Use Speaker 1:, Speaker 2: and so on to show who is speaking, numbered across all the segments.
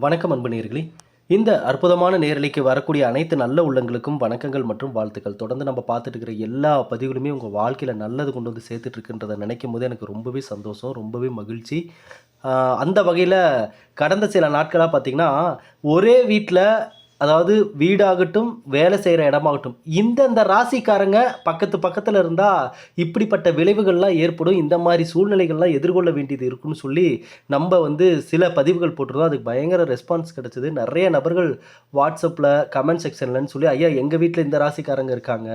Speaker 1: வணக்கம் அன்பு நேயர்களே. இந்த அற்புதமான நேரலைக்கு வரக்கூடிய அனைத்து நல்ல உள்ளங்களுக்கும் வணக்கங்கள் மற்றும் வாழ்த்துக்கள். தொடர்ந்து நம்ம பார்த்துட்டு இருக்கிற எல்லா பதிவுகளுமே உங்கள் வாழ்க்கையில் நல்லது கொண்டு வந்து சேர்த்துட்ருக்குன்றதை நினைக்கும் போது எனக்கு ரொம்பவே சந்தோஷம் ரொம்பவே மகிழ்ச்சி. அந்த வகையில் கடந்த சில நாட்களாக பார்த்திங்கன்னா ஒரே வீட்டில் அதாவது வீடாகட்டும் வேலை செய்கிற இடமாகட்டும் இந்தந்த ராசிக்காரங்க பக்கத்து பக்கத்தில் இருந்தால் இப்படிப்பட்ட விளைவுகள்லாம் ஏற்படும். இந்த மாதிரி சூழ்நிலைகள்லாம் எதிர்கொள்ள வேண்டியது இருக்குன்னு சொல்லி நம்ம வந்து சில பதிவுகள் போட்டிருந்தோம். அதுக்கு பயங்கர ரெஸ்பான்ஸ் கிடச்சிது. நிறைய நபர்கள் வாட்ஸ்அப்பில் கமெண்ட் செக்ஷன்லன்னு சொல்லி ஐயா எங்கள் வீட்டில் இந்த ராசிக்காரங்க இருக்காங்க.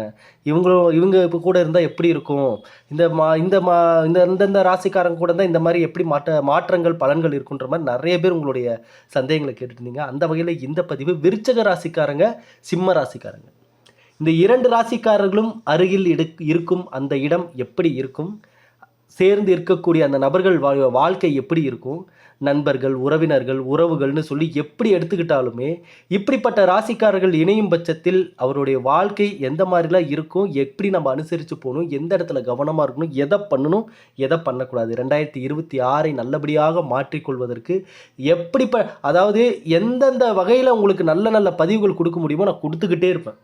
Speaker 1: இவங்களும் இவங்க இப்போ கூட இருந்தால் எப்படி இருக்கும்? இந்த மா இந்த மா இந்த இந்தந்த ராசிக்காரங்க கூட இருந்தால் இந்த மாதிரி எப்படி மாற்ற மாற்றங்கள் பலன்கள் இருக்குன்ற மாதிரி நிறைய பேர் உங்களுடைய சந்தேகங்களை கேட்டுருந்தீங்க அந்த வகையில் இந்த பதிவு விருச்சக ராசிக்காரங்க சிம்ம ராசிக்காரங்க. இந்த இரண்டு ராசிக்காரர்களும் அருகில் இருக்கும் அந்த இடம் எப்படி இருக்கும்? சேர்ந்து இருக்கக்கூடிய அந்த நபர்கள் வா- வாழ்க்கை எப்படி இருக்கும்? நண்பர்கள் உறவினர்கள் உறவுகள்னு சொல்லி எப்படி எடுத்துக்கிட்டாலுமே இப்படிப்பட்ட ராசிக்காரர்கள் இணையும் பட்சத்தில் அவருடைய வாழ்க்கை எந்த மாதிரிலாம் இருக்கும்? எப்படி நம்ம அனுசரித்து போகணும்? எந்த இடத்துல கவனமாக இருக்கணும்? எதை பண்ணணும்? எதை பண்ணக்கூடாது? ரெண்டாயிரத்தி இருபத்தி ஆறை நல்லபடியாக மாற்றிக்கொள்வதற்கு எப்படி ப அதாவது எந்தெந்த வகையில் உங்களுக்கு நல்ல நல்ல பதிவுகள் கொடுக்க முடியுமோ நான் கொடுத்துக்கிட்டே இருப்பேன்.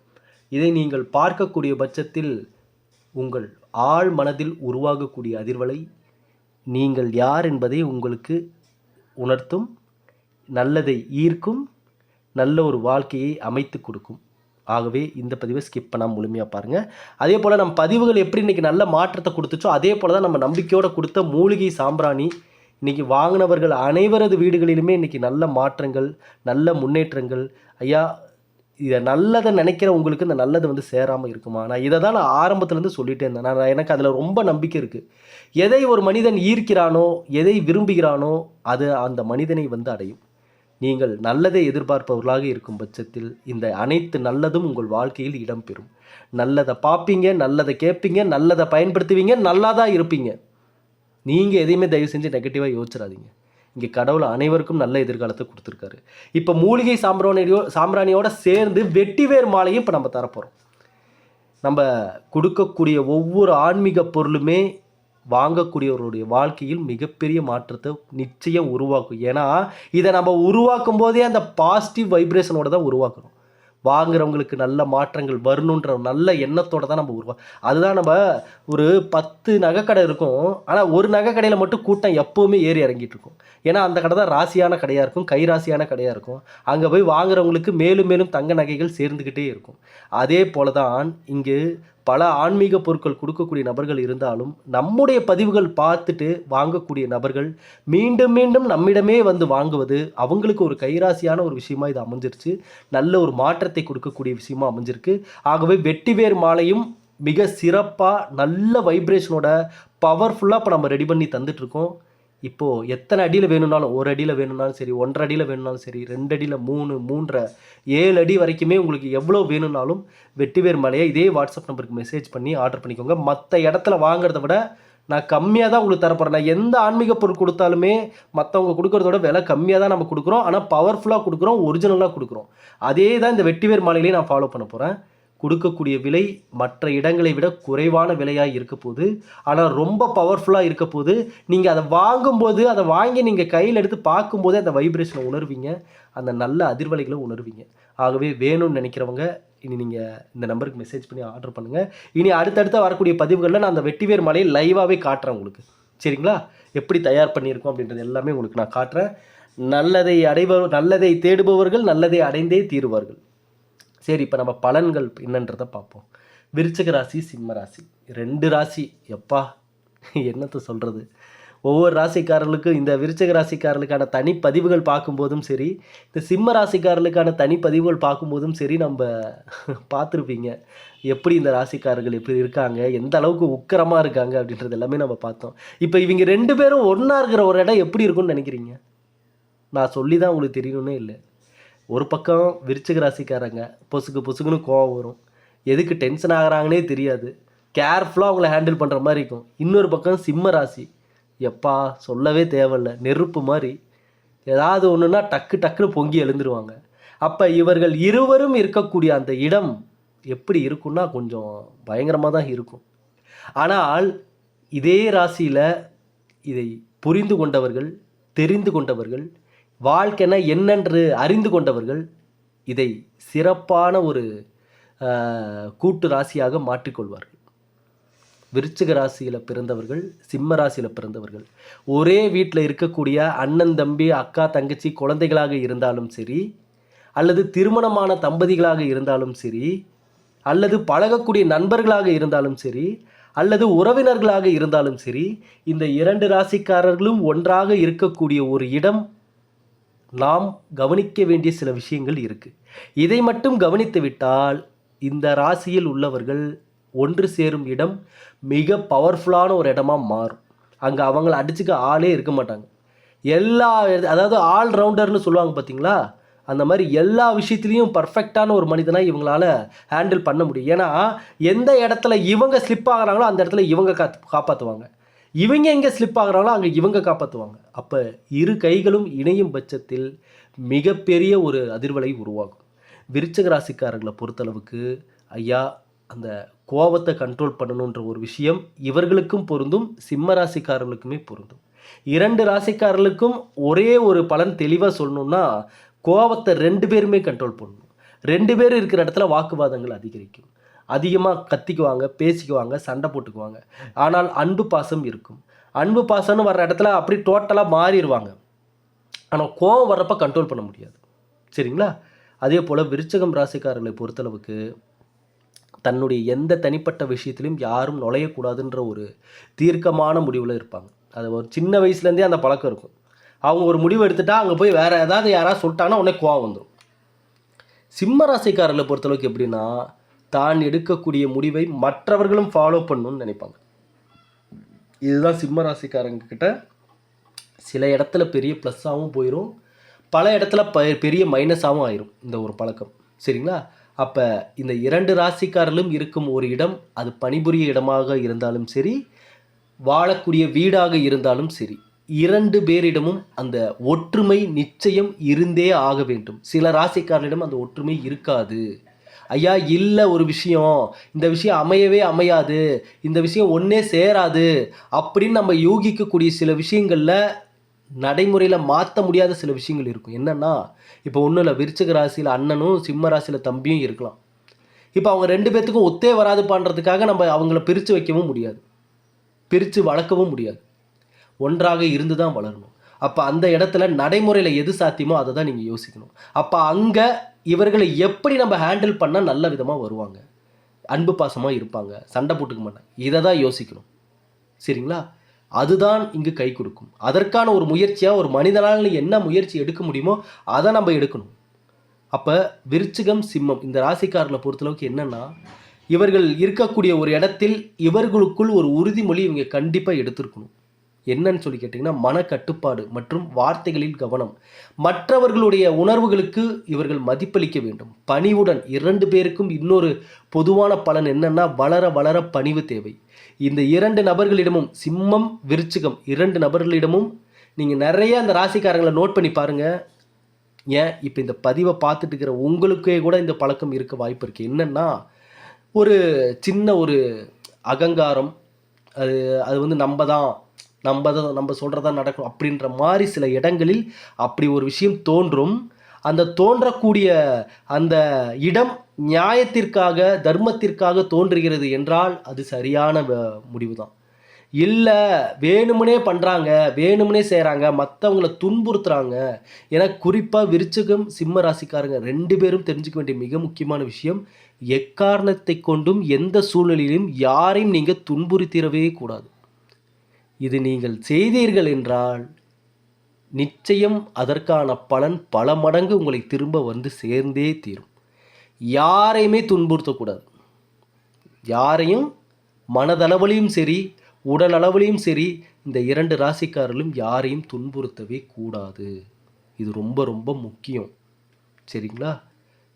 Speaker 1: இதை நீங்கள் பார்க்கக்கூடிய பட்சத்தில் உங்கள் ஆழ் மனதில் உருவாகக்கூடிய அதிர்வலை நீங்கள் யார் என்பதை உங்களுக்கு உணர்த்தும் நல்லதை ஈர்க்கும் நல்ல ஒரு வாழ்க்கையை அமைத்து கொடுக்கும். ஆகவே இந்த பதிவை ஸ்கிப் பண்ணாமல் முழுமையாக பாருங்கள் அதே போல் நம்ம பதிவுகள் எப்படி இன்றைக்கி நல்ல மாற்றத்தை கொடுத்துச்சோ அதே போல் தான் நம்ம நம்பிக்கையோடு கொடுத்த மூலிகை சாம்பிராணி இன்றைக்கி வாங்கினவர்கள் அனைவரது வீடுகளிலுமே இன்றைக்கி நல்ல மாற்றங்கள் நல்ல முன்னேற்றங்கள். ஐயா இதை நல்லதை நினைக்கிற உங்களுக்கு இந்த நல்லது வந்து சேராமல் இருக்குமா? நான் இதை தான் நான் ஆரம்பத்துலேருந்து சொல்லிகிட்டே இருந்தேன். நான் எனக்கு அதில் ரொம்ப நம்பிக்கை இருக்குது எதை ஒரு மனிதன் ஈர்க்கிறானோ எதை விரும்புகிறானோ அது அந்த மனிதனை வந்து அடையும். நீங்கள் நல்லதை எதிர்பார்ப்பவர்களாக இருக்கும் பட்சத்தில் இந்த அனைத்து நல்லதும் உங்கள் வாழ்க்கையில் இடம்பெறும். நல்லதை பார்ப்பீங்க நல்லதை கேட்பீங்க நல்லதை பயன்படுத்துவீங்க நல்லா தான் இருப்பீங்க. நீங்கள் எதையுமே தயவு செஞ்சு நெகட்டிவாக யோசிச்சிடாதீங்க. இங்கே கடவுள் அனைவருக்கும் நல்ல எதிர்காலத்தை கொடுத்துருக்காரு. இப்போ மூலிகை சாம்பிராணியோ சாம்பிராணியோட சேர்ந்து வெட்டிவேர் மாலையும் இப்போ நம்ம தரப்போகிறோம் நம்ம கொடுக்கக்கூடிய ஒவ்வொரு ஆன்மீக பொருளுமே வாங்கக்கூடியவருடைய வாழ்க்கையில் மிகப்பெரிய மாற்றத்தை நிச்சயம் உருவாக்கும். ஏன்னா இதை நம்ம உருவாக்கும் போதே அந்த பாசிட்டிவ் வைப்ரேஷனோட தான் உருவாக்குறோம். வாங்குறவங்களுக்கு நல்ல மாற்றங்கள் வரணுன்ற நல்ல எண்ணத்தோடு தான் நம்ம உருவா அதுதான் நம்ம ஒரு பத்து நகைக்கடை இருக்கும். ஆனால் ஒரு நகைக்கடையில் மட்டும் கூட்டம் எப்போவுமே ஏறி இறங்கிட்டு இருக்கும். ஏன்னா அந்த கடை தான் ராசியான கடையாக இருக்கும் கை ராசியான கடையாக இருக்கும். அங்கே போய் வாங்குறவங்களுக்கு மேலும் மேலும் தங்க நகைகள் சேர்ந்துக்கிட்டே இருக்கும். அதே போல தான் இங்கு பல ஆன்மீக பொருட்கள் கொடுக்கக்கூடிய நபர்கள் இருந்தாலும் நம்முடைய பதிவுகள் பார்த்துட்டு வாங்கக்கூடிய நபர்கள் மீண்டும் மீண்டும் நம்மிடமே வந்து வாங்குவது அவங்களுக்கு ஒரு கைராசியான ஒரு விஷயமா இது அமைஞ்சிருச்சு. நல்ல ஒரு மாற்றத்தை கொடுக்கக்கூடிய விஷயமா அமைஞ்சிருக்கு. ஆகவே வெட்டிவேர் மாலையும் மிக சிறப்பாக நல்ல வைப்ரேஷனோட பவர்ஃபுல்லாக இப்போ நம்ம ரெடி பண்ணி தந்துட்டுருக்கோம் இப்போது எத்தனை அடியில் வேணும்னாலும் ஒரு அடியில் வேணும்னாலும் சரி ஒன்றரை அடியில் வேணும்னாலும் சரி ரெண்டு அடியில் மூணு மூன்றரை ஏழு அடி வரைக்குமே உங்களுக்கு எவ்வளோ வேணும்னாலும் வெட்டிவேர் மலையை இதே வாட்ஸ்அப் நம்பருக்கு மெசேஜ் பண்ணி ஆர்டர் பண்ணிக்கோங்க. மற்ற இடத்துல வாங்குறத விட நான் கம்மியாக தான் உங்களுக்கு தரப்போகிறேன் நான் எந்த ஆன்மீக பொருள் கொடுத்தாலுமே மற்றவங்க கொடுக்குறதோட விலை கம்மியாக தான் நம்ம கொடுக்குறோம். ஆனால் பவர்ஃபுல்லாக கொடுக்குறோம் ஒரிஜினலாக கொடுக்குறோம். அதே தான் இந்த வெட்டிவேர் மாலையிலேயே நான் ஃபாலோ பண்ண போகிறேன் கொடுக்கக்கூடிய விலை மற்ற இடங்களை விட குறைவான விலையாக இருக்க போது ஆனால் ரொம்ப பவர்ஃபுல்லாக இருக்க போது நீங்கள் அதை வாங்கும்போது அதை வாங்கி நீங்கள் கையில் எடுத்து பார்க்கும்போதே அந்த வைப்ரேஷனை உணர்வீங்க. அந்த நல்ல அதிர்வலைகளை உணர்வீங்க. ஆகவே வேணும்னு நினைக்கிறவங்க இனி நீங்கள் இந்த நம்பருக்கு மெசேஜ் பண்ணி ஆர்டர் பண்ணுங்கள் இனி அடுத்தடுத்த வரக்கூடிய பதிவுகளில் நான் அந்த வெட்டிவேர் மலையை லைவாகவே காட்டுறேன் உங்களுக்கு. சரிங்களா? எப்படி தயார் பண்ணியிருக்கோம் அப்படின்றது எல்லாமே உங்களுக்கு நான் காட்டுறேன். நல்லதை அடைபவர் நல்லதை தேடுபவர்கள் நல்லதை அடைந்தே தீருவார்கள். சரி இப்போ நம்ம பலன்கள் என்னன்றதை பார்ப்போம். விருச்சிக ராசி சிம்ம ராசி. ரெண்டு ராசி. எப்பா என்னத்தை சொல்கிறது ஒவ்வொரு ராசிக்காரர்களுக்கும் இந்த விருச்சக ராசிக்காரர்களுக்கான தனிப்பதிவுகள் பார்க்கும்போதும் சரி இந்த சிம்ம ராசிக்காரர்களுக்கான தனிப்பதிவுகள் பார்க்கும்போதும் சரி நம்ம பார்த்துருப்பீங்க. எப்படி இந்த ராசிக்காரர்கள் எப்படி இருக்காங்க? எந்த அளவுக்கு உக்கிரமாக இருக்காங்க? அப்படின்றது எல்லாமே நம்ம பார்த்தோம். இப்போ இவங்க ரெண்டு பேரும் ஒன்றா இருக்கிற ஒரு இடம் எப்படி இருக்கும்னு நினைக்கிறீங்க? நான் சொல்லி தான் உங்களுக்கு தெரியணும்னே இல்லை. ஒரு பக்கம் விருச்சிக ராசிக்காரங்க பொசுக்கு பொசுக்குன்னு கோவம் வரும். எதுக்கு டென்ஷன் ஆகிறாங்கனே தெரியாது. கேர்ஃபுல்லாக அவங்கள ஹேண்டில் பண்ணுற மாதிரி இருக்கும். இன்னொரு பக்கம் சிம்ம ராசி. எப்பா சொல்லவே தேவையில்ல. நெருப்பு மாதிரி. ஏதாவது ஒன்றுனா டக்கு டக்குன்னு பொங்கி எழுந்துருவாங்க. அப்போ இவர்கள் இருவரும் இருக்கக்கூடிய அந்த இடம் எப்படி இருக்குன்னா கொஞ்சம் பயங்கரமாக தான் இருக்கும். ஆனால் இதே ராசியில் இதை புரிந்து கொண்டவர்கள் தெரிந்து கொண்டவர்கள் வாழ்க்கைனா என்னென்று அறிந்து கொண்டவர்கள் இதை சிறப்பான ஒரு கூட்டு ராசியாக மாற்றிக்கொள்வார்கள். விருச்சிக ராசியில் பிறந்தவர்கள் சிம்ம ராசியில் பிறந்தவர்கள் ஒரே வீட்டில் இருக்கக்கூடிய அண்ணன் தம்பி அக்கா தங்கச்சி குழந்தைகளாக இருந்தாலும் சரி அல்லது திருமணமான தம்பதிகளாக இருந்தாலும் சரி அல்லது பழகக்கூடிய நண்பர்களாக இருந்தாலும் சரி அல்லது உறவினர்களாக இருந்தாலும் சரி இந்த இரண்டு ராசிக்காரர்களும் ஒன்றாக இருக்கக்கூடிய ஒரு இடம் நாம் கவனிக்க வேண்டிய சில விஷயங்கள் இருக்குது இதை மட்டும் கவனித்து விட்டால் இந்த ராசியில் உள்ளவர்கள் ஒன்று சேரும் இடம் மிக பவர்ஃபுல்லான ஒரு இடமா மாறும். அங்கே அவங்கள அடிச்சுக்க ஆளே இருக்க மாட்டாங்க. எல்லா அதாவது ஆல் ரவுண்டர்னு சொல்லுவாங்க பார்த்தீங்களா அந்த மாதிரி எல்லா விஷயத்துலேயும் பர்ஃபெக்டான ஒரு மனிதனாக இவங்களால ஹேண்டில் பண்ண முடியும். ஏன்னா எந்த இடத்துல இவங்க ஸ்லிப் ஆகுறாங்களோ அந்த இடத்துல இவங்க காத்து காப்பாற்றுவாங்க இவங்க எங்கே ஸ்லிப் ஆகிறாங்களோ அங்கே இவங்க காப்பாற்றுவாங்க அப்போ இரு கைகளும் இணையும் பட்சத்தில் மிகப்பெரிய ஒரு அதிர்வலை உருவாகும். விருச்சக ராசிக்காரர்களை பொறுத்தளவுக்கு ஐயா அந்த கோபத்தை கண்ட்ரோல் பண்ணணுன்ற ஒரு விஷயம் இவர்களுக்கும் பொருந்தும் சிம்ம ராசிக்காரர்களுக்குமே பொருந்தும். இரண்டு ராசிக்காரர்களுக்கும் ஒரே ஒரு பலன் தெளிவாக சொல்லணும்னா கோபத்தை ரெண்டு பேருமே கண்ட்ரோல் பண்ணணும். ரெண்டு பேரும் இருக்கிற இடத்துல வாக்குவாதங்கள் அதிகரிக்கும். அதிகமாக கத்திக்குவாங்க பேசிக்குவாங்க சண்டை போட்டுக்குவாங்க. ஆனால் அன்பு பாசம் இருக்கும். அன்பு பாசம்னு வர்ற இடத்துல அப்படி டோட்டலாக மாறிடுவாங்க ஆனால் கோவம் வர்றப்ப கண்ட்ரோல் பண்ண முடியாது. சரிங்களா? அதே போல் விருச்சகம் ராசிக்காரர்களை பொறுத்தளவுக்கு தன்னுடைய எந்த தனிப்பட்ட விஷயத்திலையும் யாரும் நுழையக்கூடாதுன்ற ஒரு தீர்க்கமான முடிவில் இருப்பாங்க. அது ஒரு சின்ன வயசுலேருந்தே அந்த பழக்கம் இருக்கும். அவங்க ஒரு முடிவு எடுத்துட்டா அங்கே போய் வேறு ஏதாவது யாராவது சொல்லிட்டாங்கன்னா உடனே கோவம் வந்துடும் சிம்ம ராசிக்காரர்களை பொறுத்தளவுக்கு எப்படின்னா தான் எடுக்கக்கூடிய முடிவை மற்றவர்களும் ஃபாலோ பண்ணணும்னு நினைப்பாங்க. இதுதான் சிம்ம ராசிக்காரங்க கிட்ட சில இடத்துல பெரிய ப்ளஸ்ஸாகவும் போயிடும் பல இடத்துல ப பெரிய மைனஸாகவும் ஆயிரும் இந்த ஒரு பழக்கம். சரிங்களா? அப்போ இந்த இரண்டு ராசிக்காரர்களும் இருக்கும் ஒரு இடம் அது பணிபுரிய இடமாக இருந்தாலும் சரி வாழக்கூடிய வீடாக இருந்தாலும் சரி இரண்டு பேரிடமும் அந்த ஒற்றுமை நிச்சயம் இருந்தே ஆக வேண்டும். சில ராசிக்காரர்களிடம் அந்த ஒற்றுமை இருக்காது. ஐயா இல்லை ஒரு விஷயம். இந்த விஷயம் அமையவே அமையாது. இந்த விஷயம் ஒன்றே சேராது. அப்படின்னு நம்ம யூகிக்கக்கூடிய சில விஷயங்களில் நடைமுறையில் மாற்ற முடியாத சில விஷயங்கள் இருக்கும். என்னென்னா இப்போ ஒன்றும் இல்லை விருச்சக ராசியில் அண்ணனும் சிம்ம ராசியில் தம்பியும் இருக்கலாம். இப்போ அவங்க ரெண்டு பேர்த்துக்கும் ஒத்தே வராதுப்பான்றதுக்காக நம்ம அவங்கள பிரித்து வைக்கவும் முடியாது. பிரித்து வளர்க்கவும் முடியாது. ஒன்றாக இருந்து தான் வளரணும். அப்போ அந்த இடத்துல நடைமுறையில் எது சாத்தியமோ அதை தான் நீங்கள் யோசிக்கணும். அப்போ அங்கே இவர்களை எப்படி நம்ம ஹேண்டில் பண்ணால் நல்ல விதமாக வருவாங்க? அன்பு பாசமாக இருப்பாங்க. சண்டை போட்டுக்க மாட்டாங்க. இதை தான் யோசிக்கணும். சரிங்களா? அதுதான் இங்கு கை கொடுக்கும். அதற்கான ஒரு முயற்சியாக ஒரு மனிதனால் என்ன முயற்சி எடுக்க முடியுமோ அதை நம்ம எடுக்கணும். அப்போ விருச்சிகம் சிம்மம் இந்த ராசிக்காரனை பொறுத்தளவுக்கு என்னென்னா இவர்கள் இருக்கக்கூடிய ஒரு இடத்தில் இவர்களுக்குள் ஒரு உறுதிமொழி இவங்க கண்டிப்பாக எடுத்திருக்கணும். என்னன்னு சொல்லி கேட்டிங்கன்னா மனக்கட்டுப்பாடு மற்றும் வார்த்தைகளில் கவனம். மற்றவர்களுடைய உணர்வுகளுக்கு இவர்கள் மதிப்பளிக்க வேண்டும். பணிவுடன் இரண்டு பேருக்கும் இன்னொரு பொதுவான பலன் என்னன்னா வளர வளர பணிவு தேவை. இந்த இரண்டு நபர்களிடமும் சிம்மம் விருச்சிகம் இரண்டு நபர்களிடமும் நீங்கள் நிறைய அந்த ராசிக்காரங்களை நோட் பண்ணி பாருங்கள் ஏன்? இப்போ இந்த பதிவை பார்த்துட்டு இருக்கிற உங்களுக்கே கூட இந்த பழக்கம் இருக்க வாய்ப்பு இருக்குது என்னென்னா ஒரு சின்ன ஒரு அகங்காரம் அது அது வந்து நம்ம தான் நம்ம தான் நம்ம சொல்கிறதா நடக்கும் அப்படின்ற மாதிரி சில இடங்களில் அப்படி ஒரு விஷயம் தோன்றும். அந்த தோன்றக்கூடிய அந்த இடம் நியாயத்திற்காக தர்மத்திற்காக தோன்றுகிறது என்றால் அது சரியான முடிவு தான் இல்லை வேணுமுனே பண்ணுறாங்க வேணுமுனே செய்கிறாங்க மற்றவங்கள துன்புறுத்துகிறாங்க ஏன்னா குறிப்பாக விருச்சகம் சிம்ம ராசிக்காரங்க ரெண்டு பேரும் தெரிஞ்சுக்க வேண்டிய மிக முக்கியமான விஷயம் எக்காரணத்தை கொண்டும் எந்த சூழ்நிலையிலும் யாரையும் நீங்கள் துன்புறுத்திடவே கூடாது. இது நீங்கள் செய்தீர்கள் என்றால் நிச்சயம் அதற்கான பலன் பல மடங்கு உங்களை திரும்ப வந்து சேர்ந்தே தீரும். யாரையுமே துன்புறுத்தக்கூடாது. யாரையும் மனதளவிலையும் சரி உடல் அளவிலையும் சரி இந்த இரண்டு ராசிக்காரர்களும் யாரையும் துன்புறுத்தவே கூடாது. இது ரொம்ப ரொம்ப முக்கியம். சரிங்களா?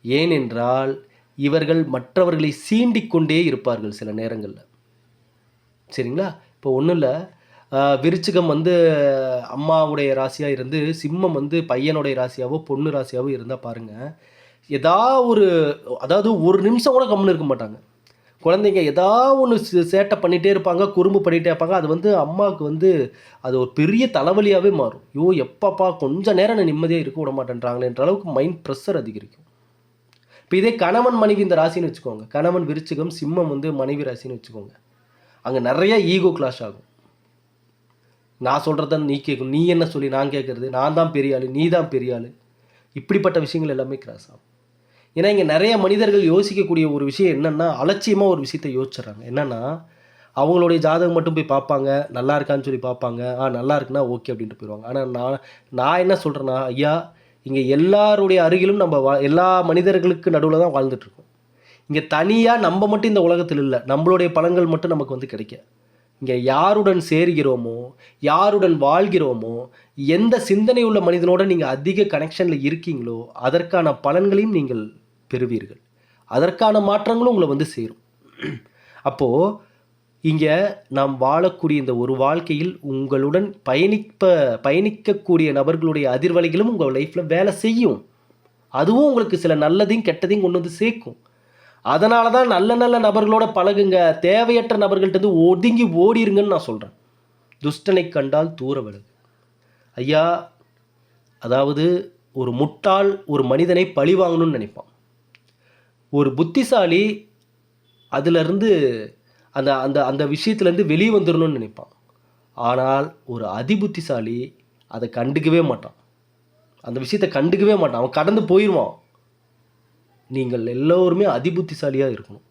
Speaker 1: ஏனென்றால் இவர்கள் மற்றவர்களை சீண்டிக்கொண்டே இருப்பார்கள் சில நேரங்களில். சரிங்களா? இப்போ ஒன்றும் இல்லை விருச்சிகம் வந்து அம்மாவுடைய ராசியாக இருந்து சிம்மம் வந்து பையனுடைய ராசியாவோ பொண்ணு ராசியாவோ இருந்தால் பாருங்கள் ஏதா ஒரு அதாவது ஒரு நிமிஷம் கூட கம்முன்னு இருக்க மாட்டாங்க. குழந்தைங்க எதா ஒன்று சேட்டை பண்ணிகிட்டே இருப்பாங்க குறும்பு பண்ணிகிட்டே இருப்பாங்க. அது வந்து அம்மாவுக்கு வந்து அது ஒரு பெரிய தலைவலியாகவே மாறும். ஐயோ எப்பப்பா கொஞ்ச நேரம் நான் நிம்மதியாக இருக்க விட மாட்டேன்றாங்களேன்ற அளவுக்கு மைண்ட் ப்ரெஷர் அதிகரிக்கும். இப்போ இதே கணவன் மனைவி இந்த ராசின்னு வச்சுக்கோங்க. கணவன் விருச்சிகம் சிம்மம் வந்து மனைவி ராசின்னு வச்சுக்கோங்க. அங்கே நிறைய ஈகோ கிளாஷ் ஆகும். நான் சொல்கிறத நீ கேட்கணும். நீ என்ன சொல்லி நான் கேட்குறது? நான் தான் பெரிய ஆள் நீ தான் பெரிய ஆள். இப்படிப்பட்ட விஷயங்கள் எல்லாமே கிராஸ் ஆகும். ஏன்னா இங்கே நிறைய மனிதர்கள் யோசிக்கக்கூடிய ஒரு விஷயம் என்னென்னா அலட்சியமாக ஒரு விஷயத்தை யோசிச்சுறாங்க. என்னென்னா அவங்களுடைய ஜாதகம் மட்டும் போய் பார்ப்பாங்க. நல்லா இருக்கான்னு சொல்லி பார்ப்பாங்க. ஆ நல்லா இருக்குன்னா ஓகே அப்படின்ட்டு போயிடுவாங்க. ஆனால் நான் நான் என்ன சொல்கிறேன்னா ஐயா இங்கே எல்லாருடைய அருகிலும் நம்ம வா எல்லா மனிதர்களுக்கு நடுவில் தான் வாழ்ந்துட்டுருக்கோம் இங்கே தனியாக நம்ம மட்டும் இந்த உலகத்தில் இல்லை. நம்மளுடைய பலன்கள் மட்டும் நமக்கு வந்து கிடைக்க. இங்கே யாருடன் சேர்கிறோமோ யாருடன் வாழ்கிறோமோ எந்த சிந்தனை உள்ள மனிதனோட நீங்கள் அதிக கனெக்ஷனில் இருக்கீங்களோ அதற்கான பலன்களையும் நீங்கள் பெறுவீர்கள். அதற்கான மாற்றங்களும் உங்களை வந்து சேரும். அப்போது இங்கே நாம் வாழக்கூடிய இந்த ஒரு வாழ்க்கையில் உங்களுடன் பயணிப்ப பயணிக்கக்கூடிய நபர்களுடைய அதிர்வலைகளும் உங்கள் லைஃப்பில் வேலை செய்யும். அதுவும் உங்களுக்கு சில நல்லதையும் கெட்டதையும் கொண்டு வந்து சேர்க்கும். அதனால தான் நல்ல நல்ல நபர்களோட பழகுங்க. தேவையற்ற நபர்கள்ட்டது இருந்து ஒதுங்கி ஓடிருங்கன்னு நான் சொல்கிறேன் துஷ்டனை கண்டால் தூர விலகு. ஐயா அதாவது ஒரு முட்டாள் ஒரு மனிதனை பழி வாங்கணும்னு நினைப்பான். ஒரு புத்திசாலி அதிலிருந்து அந்த அந்த அந்த விஷயத்துலேருந்து வெளியே வந்துடணும்னு நினைப்பான். ஆனால் ஒரு அதிபுத்திசாலி அதை கண்டுக்கவே மாட்டான். அந்த விஷயத்தை கண்டுக்கவே மாட்டான். அவன் கடந்து போயிடுவான் நீங்கள் எல்லோருமே அதிபுத்திசாலியாக இருக்கணும்.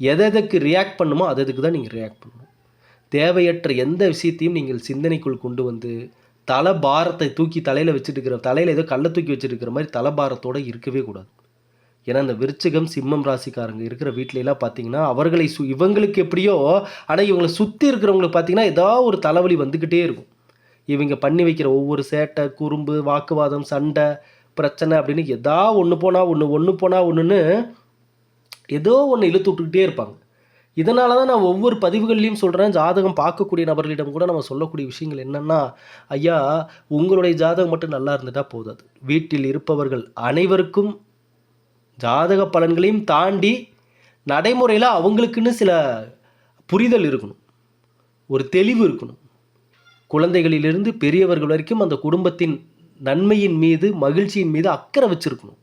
Speaker 1: எதை எதுக்கு ரியாக்ட் பண்ணுமோ அது அதுக்கு தான் நீங்கள் ரியாக்ட் பண்ணணும். தேவையற்ற எந்த விஷயத்தையும் நீங்கள் சிந்தனைக்குள் கொண்டு வந்து தலை பாரத்தை தூக்கி தலையில் வச்சுட்டு இருக்கிற தலையில் ஏதோ கல்லை தூக்கி வச்சுருக்கிற மாதிரி தலைபாரத்தோடு இருக்கவே கூடாது. ஏன்னா இந்த விருச்சகம் சிம்மம் ராசிக்காரங்க இருக்கிற வீட்டிலலாம் பார்த்தீங்கன்னா அவர்களை சு இவங்களுக்கு எப்படியோ ஆனால் இவங்களை சுற்றி இருக்கிறவங்களுக்கு பார்த்தீங்கன்னா ஏதாவது ஒரு தலைவலி வந்துக்கிட்டே இருக்கும். இவங்க பண்ணி வைக்கிற ஒவ்வொரு சேட்டை குறும்பு வாக்குவாதம் சண்டை பிரச்சனை அப்படின்னு எதா ஒன்று போனால் ஒன்று ஒன்று போனால் ஒன்றுன்னு ஏதோ ஒன்று இழுத்து விட்டுக்கிட்டே இருப்பாங்க. இதனால தான் நான் ஒவ்வொரு பதிவுகள்லையும் சொல்கிறேன் ஜாதகம் பார்க்கக்கூடிய நபர்களிடம் கூட நம்ம சொல்லக்கூடிய விஷயங்கள் என்னென்னா ஐயா உங்களுடைய ஜாதகம் மட்டும் நல்லா இருந்துட்டால் போதாது வீட்டில் இருப்பவர்கள் அனைவருக்கும் ஜாதக பலன்களையும் தாண்டி நடைமுறையில் அவங்களுக்குன்னு சில புரிதல் இருக்கணும். ஒரு தெளிவு இருக்கணும். குழந்தைகளிலிருந்து பெரியவர்கள் வரைக்கும் அந்த குடும்பத்தின் நன்மையின் மீது மகிழ்ச்சியின் மீது அக்கறை வச்சுருக்கணும்.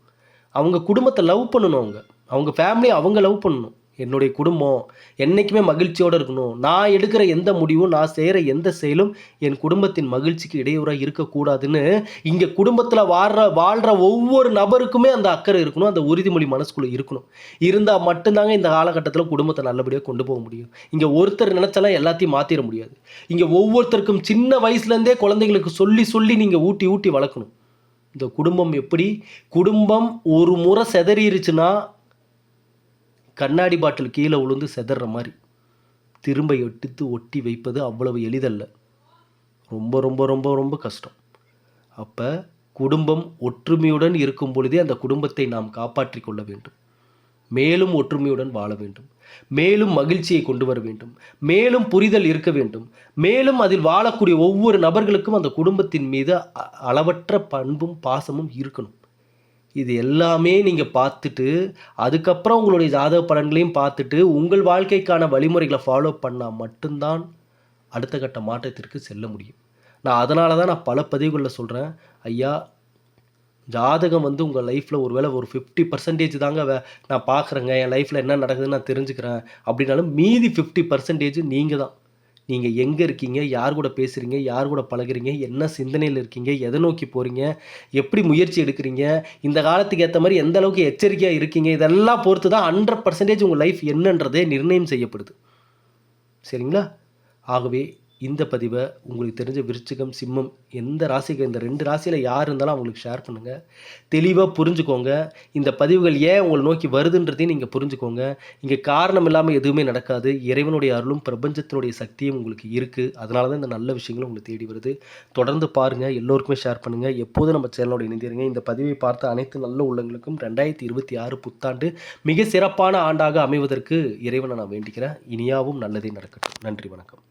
Speaker 1: அவங்க குடும்பத்தை லவ் பண்ணணும் அவங்க. அவங்க ஃபேமிலியை அவங்க லவ் பண்ணணும். என்னுடைய குடும்பம் என்றைக்குமே மகிழ்ச்சியோடு இருக்கணும். நான் எடுக்கிற எந்த முடிவும் நான் செய்கிற எந்த செயலும் என் குடும்பத்தின் மகிழ்ச்சிக்கு இடையூறாக இருக்கக்கூடாதுன்னு இங்கே குடும்பத்தில் வாழ்கிற வாழ்கிற ஒவ்வொரு நபருக்குமே அந்த அக்கறை இருக்கணும் அந்த உறுதிமொழி மனசுக்குள்ளே இருக்கணும். இருந்தால் மட்டும்தாங்க இந்த காலகட்டத்தில் குடும்பத்தை நல்லபடியாக கொண்டு போக முடியும். இங்கே ஒருத்தர் நினச்சாலாம் எல்லாத்தையும் மாற்றிட முடியாது. இங்கே ஒவ்வொருத்தருக்கும் சின்ன வயசுலேருந்தே குழந்தைங்களுக்கு சொல்லி சொல்லி நீங்கள் ஊட்டி ஊட்டி வளர்க்கணும். இந்த குடும்பம் எப்படி? குடும்பம் ஒரு முறை செதறிடுச்சுன்னா கண்ணாடி பாட்டில் கீழே விழுந்து செதற மாதிரி. திரும்ப எடுத்து ஒட்டி வைப்பது அவ்வளவு எளிதல்ல. ரொம்ப ரொம்ப ரொம்ப ரொம்ப கஷ்டம். அப்போ குடும்பம் ஒற்றுமையுடன் இருக்கும் பொழுதே அந்த குடும்பத்தை நாம் காப்பாற்றி கொள்ள வேண்டும். மேலும் ஒற்றுமையுடன் வாழ வேண்டும். மேலும் மகிழ்ச்சியை கொண்டு வர வேண்டும். மேலும் புரிதல் இருக்க வேண்டும். மேலும் அதில் வாழக்கூடிய ஒவ்வொரு நபர்களுக்கும் அந்த குடும்பத்தின் மீது அ- அளவற்ற பண்பும் பாசமும் இருக்கணும். இது எல்லாமே நீங்கள் பார்த்துட்டு அதுக்கப்புறம் உங்களுடைய ஜாதக பலன்களையும் பார்த்துட்டு உங்கள் வாழ்க்கைக்கான வழிமுறைகளை ஃபாலோ பண்ணால் மட்டும்தான் அடுத்த கட்ட மாற்றத்திற்கு செல்ல முடியும். நான் அதனால தான் நான் பல பதிவுகளில் சொல்கிறேன் ஐயா ஜாதகம் வந்து உங்கள் லைஃப்பில் ஒருவேளை ஒரு ஃபிஃப்டி பர்சன்டேஜ் தாங்க வே- நான் பார்க்குறேங்க. என் லைஃப்பில் என்ன நடக்குதுன்னு நான் தெரிஞ்சுக்கிறேன். அப்படின்னாலும் மீதி ஃபிஃப்டி பர்சன்டேஜ் நீங்கள் தான். நீங்கள் எங்கே இருக்கீங்க? யார் கூட பேசுகிறீங்க யார் கூட பழகுறீங்க? என்ன சிந்தனையில் இருக்கீங்க? எதை நோக்கி போகிறீங்க எப்படி முயற்சி எடுக்கிறீங்க? இந்த காலத்துக்கு ஏற்ற மாதிரி எந்த அளவுக்கு எச்சரிக்கையாக இருக்கீங்க? இதெல்லாம் பொறுத்து தான் ஹண்ட்ரட் பர்சன்டேஜ் உங்கள் லைஃப் என்னன்றதே நிர்ணயம் செய்யப்படுது. சரிங்களா? ஆகவே இந்த பதிவை உங்களுக்கு தெரிஞ்ச விருச்சிகம் சிம்மம் எந்த ராசிக்கு இந்த ரெண்டு ராசியில் யார் இருந்தாலும் அவங்களுக்கு ஷேர் பண்ணுங்கள் தெளிவாக புரிஞ்சுக்கோங்க. இந்த பதிவுகள் ஏன் உங்களை நோக்கி வருதுன்றதையும் நீங்கள் புரிஞ்சுக்கோங்க. இங்கே காரணம் இல்லாமல் எதுவுமே நடக்காது. இறைவனுடைய அருளும் பிரபஞ்சத்தினுடைய சக்தியும் உங்களுக்கு இருக்குது அதனால தான் இந்த நல்ல விஷயங்களும் உங்களுக்கு தேடி வருது. தொடர்ந்து பாருங்கள் எல்லோருக்குமே ஷேர் பண்ணுங்கள் எப்போதும் நம்ம சேனலோட இணைந்திருங்க. இந்த பதிவை பார்த்த அனைத்து நல்ல உள்ளங்களுக்கும் ரெண்டாயிரத்தி இருபத்தி ஆறு புத்தாண்டு மிக சிறப்பான ஆண்டாக அமைவதற்கு இறைவனை நான் வேண்டிக்கிறேன். இனியாவும் நல்லதே நடக்கட்டும். நன்றி வணக்கம்.